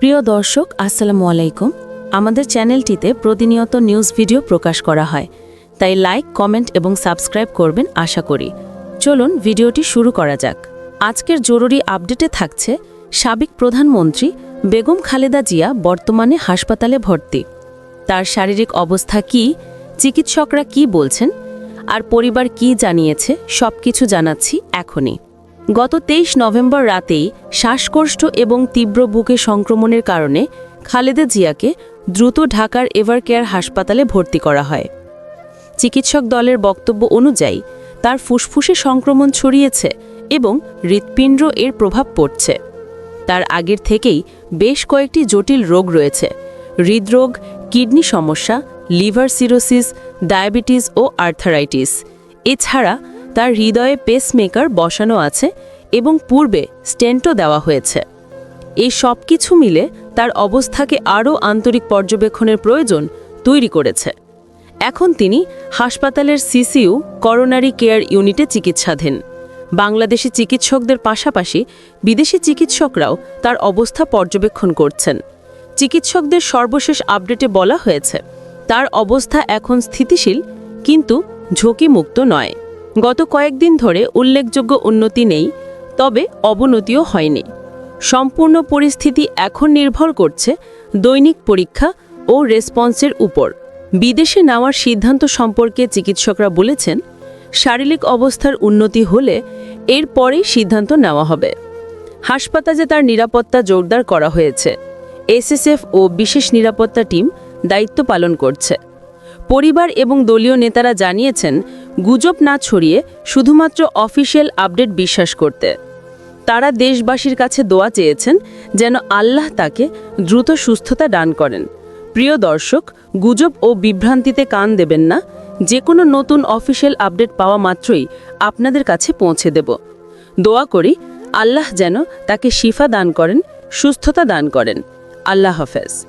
প্রিয় দর্শক, আসসালামু আলাইকুম। আমাদের চ্যানেলটিতে প্রতিনিয়ত নিউজ ভিডিও প্রকাশ করা হয়। তাই লাইক, কমেন্ট এবং সাবস্ক্রাইব করবেন আশা করি। চলুন ভিডিওটি শুরু করা যাক। আজকের জরুরি আপডেটে থাকছে, সাবেক প্রধানমন্ত্রী বেগম খালেদা জিয়া বর্তমানে হাসপাতালে ভর্তি। তার শারীরিক অবস্থা কি, চিকিৎসকরা কি বলছেন, আর পরিবার কি জানিয়েছে, সবকিছু জানাচ্ছি এখনই। গত তেইশ নভেম্বর রাতেই শ্বাসকষ্ট এবং তীব্র বুকে সংক্রমণের কারণে খালেদা জিয়াকে দ্রুত ঢাকার এভারকেয়ার হাসপাতালে ভর্তি করা হয়। চিকিৎসক দলের বক্তব্য অনুযায়ী, তার ফুসফুসে সংক্রমণ ছড়িয়েছে এবং হৃৎপিণ্ড এর প্রভাব পড়ছে। তার আগের থেকেই বেশ কয়েকটি জটিল রোগ রয়েছে। হৃদরোগ, কিডনি সমস্যা, লিভার সিরোসিস, ডায়াবেটিস ও আর্থারাইটিস। এছাড়া তার হৃদয়ে পেসমেকার বসানো আছে এবং পূর্বে স্টেন্টও দেওয়া হয়েছে। এই সব কিছু মিলে তার অবস্থাকে আরও আন্তরিক পর্যবেক্ষণের প্রয়োজন তৈরি করেছে। এখন তিনি হাসপাতালের সিসিইউ করোনারি কেয়ার ইউনিটে চিকিৎসাধীন। বাংলাদেশি চিকিৎসকদের পাশাপাশি বিদেশি চিকিৎসকরাও তার অবস্থা পর্যবেক্ষণ করছেন। চিকিৎসকদের সর্বশেষ আপডেটে বলা হয়েছে, তার অবস্থা এখন স্থিতিশীল, কিন্তু ঝুঁকিমুক্ত নয়। গত কয়েকদিন ধরে উল্লেখযোগ্য উন্নতি নেই, তবে অবনতিও হয়নি। সম্পূর্ণ পরিস্থিতি এখন নির্ভর করছে দৈনিক পরীক্ষা ও রেসপন্সের উপর। বিদেশে নেওয়ার সিদ্ধান্ত সম্পর্কে চিকিৎসকরা বলেছেন, শারীরিক অবস্থার উন্নতি হলে এর পরেই সিদ্ধান্ত নেওয়া হবে। হাসপাতালে তার নিরাপত্তা জোরদার করা হয়েছে। এসএসএফ ও বিশেষ নিরাপত্তা টিম দায়িত্ব পালন করছে। পরিবার এবং দলীয় নেতারা জানিয়েছেন গুজব না ছড়িয়ে শুধুমাত্র অফিসিয়াল আপডেট বিশ্বাস করতে। তারা দেশবাসীর কাছে দোয়া চেয়েছেন যেন আল্লাহ তাকে দ্রুত সুস্থতা দান করেন। প্রিয় দর্শক, গুজব ও বিভ্রান্তিতে কান দেবেন না যে কোনো নতুন অফিসিয়াল আপডেট পাওয়া মাত্রই আপনাদের কাছে পৌঁছে দেব। দোয়া করি আল্লাহ যেন তাকে শিফা দান করেন, সুস্থতা দান করেন। আল্লাহ হাফেজ।